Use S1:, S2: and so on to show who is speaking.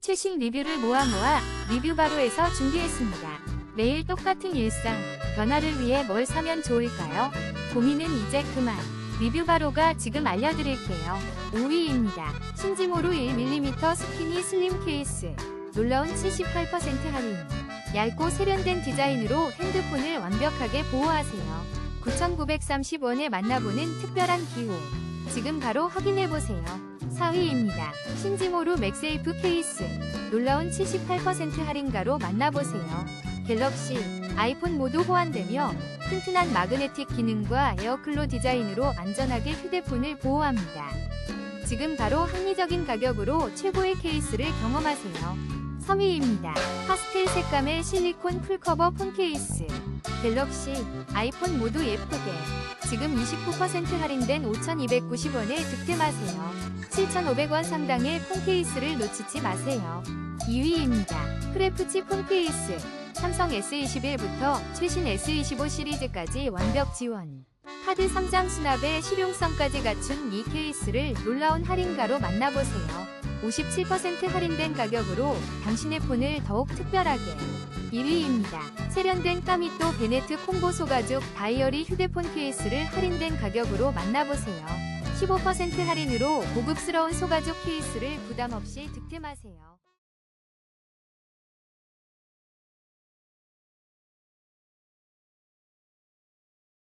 S1: 최신 리뷰를 모아 모아 리뷰 바로에서 준비했습니다. 매일 똑같은 일상, 변화를 위해 뭘 사면 좋을까요? 고민은 이제 그만. 리뷰 바로가 지금 알려드릴게요. 5위입니다. 신지모루 1mm 스키니 슬림 케이스. 놀라운 78% 할인. 얇고 세련된 디자인으로 핸드폰을 완벽하게 보호하세요. 9,930원에 만나보는 특별한 기호. 지금 바로 확인해보세요. 4위입니다. 신지모루 맥세이프 케이스. 놀라운 78% 할인가로 만나보세요. 갤럭시, 아이폰 모두 호환되며 튼튼한 마그네틱 기능과 에어클로 디자인으로 안전하게 휴대폰을 보호합니다. 지금 바로 합리적인 가격으로 최고의 케이스를 경험하세요. 3위입니다. 파스텔 색감의 실리콘 풀커버 폰 케이스. 갤럭시, 아이폰 모두 예쁘게. 지금 29% 할인된 5,290원에 득템하세요. 7,500원 상당의 폰 케이스를 놓치지 마세요. 2위입니다. 크래프치 폰 케이스. 삼성 S21부터 최신 S25 시리즈까지 완벽 지원. 카드 3장 수납의 실용성까지 갖춘 이 케이스를 놀라운 할인가로 만나보세요. 57% 할인된 가격으로 당신의 폰을 더욱 특별하게. 1위입니다. 세련된 까미또 베네트 콤보 소가죽 다이어리 휴대폰 케이스를 할인된 가격으로 만나보세요. 15% 할인으로 고급스러운 소가죽 케이스를 부담 없이 득템하세요.